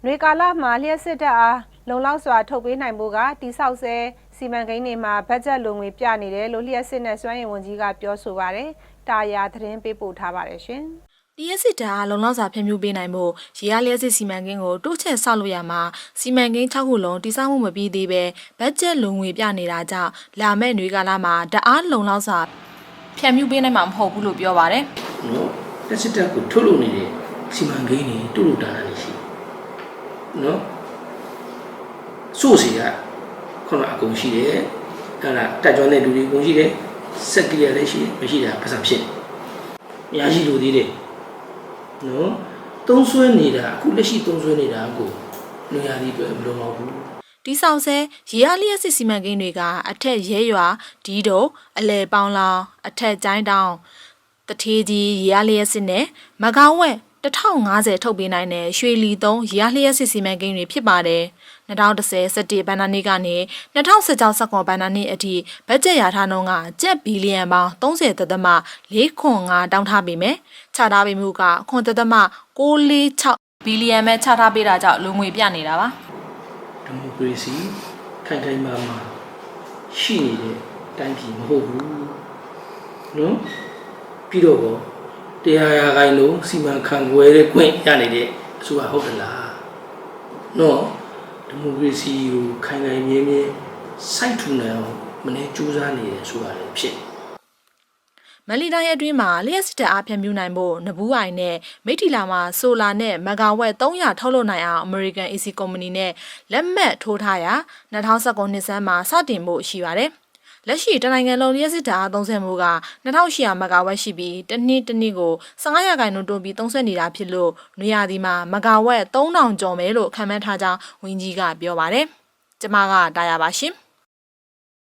။နှွေကာလမှာလျှက်စစ်တပ်အားလုံလောက်စွာထုတ်ပေးနိုင်ဖို့ကတိဆောက်ဆဲစီမံကိန်းတွေမှာဘတ်ဂျက်လုံငွေပြနေတယ်လို့လျှက်စစ်နဲ့စွမ်းရည်ဝန်ကြီးကပြောဆိုပါရယ်။တာယာသတင်းပေးပို့ထားပါတယ်ရှင်။လျှက်စစ်တားလုံလောက်စွာဖြန့်ဖြူးပေးနိုင်ဖို့ရေအားလျှက်စစ်စီမံကိန်းကိုတိုးချဲ့ဆောက်လို့ရမှာစီမံကိန်း6ခုလုံးတိစောက်မှုမပြီးသေးပဲဘတ်ဂျက်လုံငွေပြနေတာကြောင့်လာမယ့်ຫນွေကာလမှာတအားလုံလောက်စွာဖြန့်ဖြူးပေးနိုင်မှာမဟုတ်ဘူးလို့ပြောပါတယ်နော်တက်စစ်တက်ကိုထုတ်လုပ်နေတဲ့စီမံကိန်းတွေတူတူတာတာ နေရှိတယ်နော်စိုးစီကခုနအကုန်ရှိတယ်အဲ့ဒါတက်ကြွတဲ့လူတွေအကုန်ရှိတယ်စက်ကလေးလည်းရှိတယ်မရှိတာပတ်စံဖြစ်တယ်အများကြီးလူသေးတယ်နော်သုံးဆွဲနေတာအခုလက်ရှိသုံးဆွဲနေတာကိုလူရည်တွေမလုံလောက်ဘူးတိဆောက်ဆဲရေအားလျှက်စစ်စီမံကိန်းတွေကအထက်ရဲရွာဒီဒိုအလဲပေါင်းလောင်အထက်ကျိုင်းတောင်တထေးကြီးရေအားလျှက်စစ်နဲ့မကောင်းဝက် 1050ထုတ်ပေးနိုင်တဲ့ရွှေလီ3ရေအားလျှက်စစ်စီမံကိန်းတွေဖြစ်ပါတယ်2010စက်တင်ဘဏ္ဍာနှစ်ကနေ2016စက္ကွန်ဘဏ္ဍာနှစ်အထိဘတ်ဂျက်ရထားနှုန်းကကျပ်ဘီလီယံပေါင်း30သသမ4.5တောင်းထားပေမဲ့ချထားပေးမှုကခွန်သသမ646ဘီလီယံပဲချထားပေးတာကြောင့်လူငွေပြနေတာပါဒီမိုကရေစီခိုင်ခိုင်မာမာရှိနေတဲ့တိုင်းပြည်မဟုတ်ဘူးနော်ပြီးတော့ကော တရားရာခိုင်လုံးစီမံခန့်ခွဲတဲ့ခွင့်ရနေတဲ့အစိုးရဟုတ်တယ်လားနော်ဒီမိုကရေစီကိုခိုင်ခိုင်မြဲမြဲစိုက်ထူနိုင်အောင်မနေ့စူးစမ်းနေတယ်ဆိုတာလည်းဖြစ်တယ်မလီတိုင်းအတွင်းမှာလျှက်စစ်တပ်အားဖြန့်ဖြူးနိုင်ဖို့နဘူးအိုင်နဲ့မိထီလာမှာဆိုလာနဲ့မဂါဝက်300ထုတ်လုပ်နိုင်အောင် American AC Company နဲ့လက်မှတ်ထိုးထားရာ2019နှစ်ဆန်းမှာစတင်ဖို့ရှိပါတယ်။ လက်ရှိတနိုင်ငံလုံးလျှက်စစ်တပ်အားသုံးစွဲမှုက2800မဂါဝက်ရှိပြီးတစ်နှစ်တစ်နှစ်ကို15ရာခိုင်နှုန်းတိုးပြီးသုံးစွဲနေတာဖြစ်လို့နွေရာသီမှာမဂါဝက်3000ကျော်မယ်လို့ခန့်မှန်းထားကြောင်းဝန်ကြီးကပြောပါတယ်။ကျမကတာယာပါရှင်။